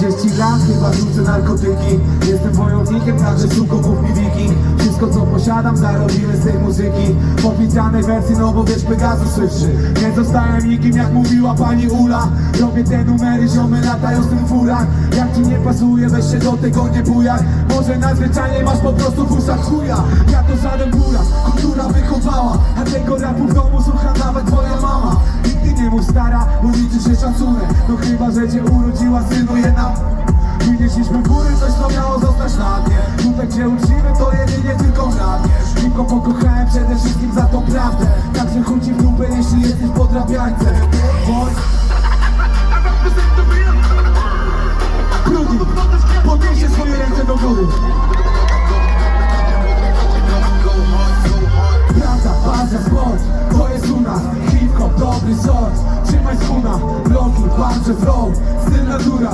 30 lat chyba rzucę narkotyki. Jestem wojownikiem, także sukoków mi wiking Wszystko co posiadam zarobiłem z tej muzyki. Oficjalnej wersji, no bo wiesz Pegasus słyszy. Nie zostałem nikim jak mówiła pani Ula. Robię te numery, ziomy latają z tym furach. Jak ci nie pasuje, weź się do tego nie bujaj. Może nadzwyczajnie masz po prostu w uszach chuja. Ja to żaden góra, kultura wychowała. A tego rapu w domu słucha nawet mów stara, bo liczy się szacunek. No chyba, że cię urodziła synu jedna Wynieśliśmy w góry coś, co miało zostać na dnie Tutaj gdzie uczciwy to jedynie tylko kradniesz Tylko pokochałem przede wszystkim za tą prawdę. Także chuj ci w dupę, jeśli jesteś podrabiańcem bloki, bardzo flow Styl natura,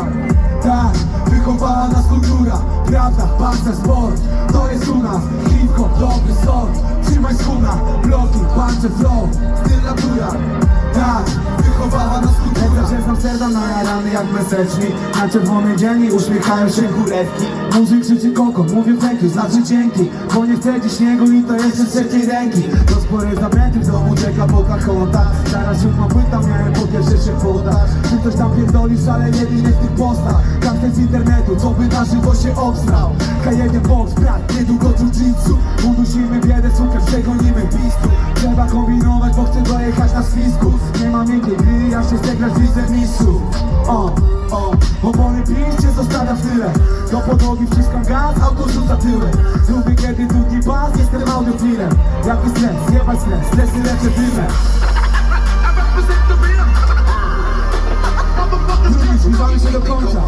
tak Wychowała nas kultura Prawda, baza, sport, to jest u nas. Hip-hop, dobry sort. Trzymaj skuna, bloki, bardzo flow Styl natura, tak Wychowała nas kultura że znam serda najarany jak meseczki Na czerwonej dzielni uśmiechają się kurewki. Muzyk krzyczy koko, mówię thank you, znaczy dzięki. Bo nie chce dziś śniegu i to jeszcze z trzeciej ręki. Do sporej zamęty w domu czeka Pocahontas Zaraz siódma płyta, miałem coś tam pierdolisz, ale jedynie w tych postach. Każdy z internetu, co by na żywo się obstrał. K1 box, brak, niedługo jiu-jitsu. Udusimy biedę, cukier, przegonimy bistru Trzeba kombinować, bo chcę dojechać na spisku. Nie ma miękkiej gry, ja się chcę grać w lidze mistrzów O, o, opony pięście zostawia w tyle. Do podłogi wciskam gaz, auto rzuca tyłem. Lubię kiedy długi bas, jestem audiofilem. Jaki stres, jebać stres, stresy leczę dymem końca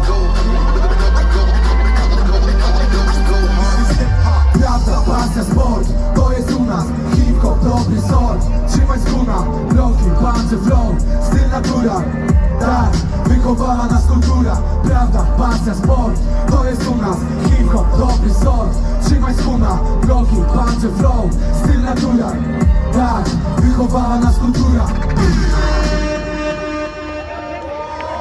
Prawda, pasja, sport, to jest u nas Hip-hop, dobry sort Trzymaj skuna, bloki, pancze, flow Styl natura, tak Wychowała nas kultura Prawda, pasja, sport, to jest u nas Hip-hop, dobry sort Trzymaj skuna, bloki, pancze, flow Styl natura, tak Wychowała nas kultura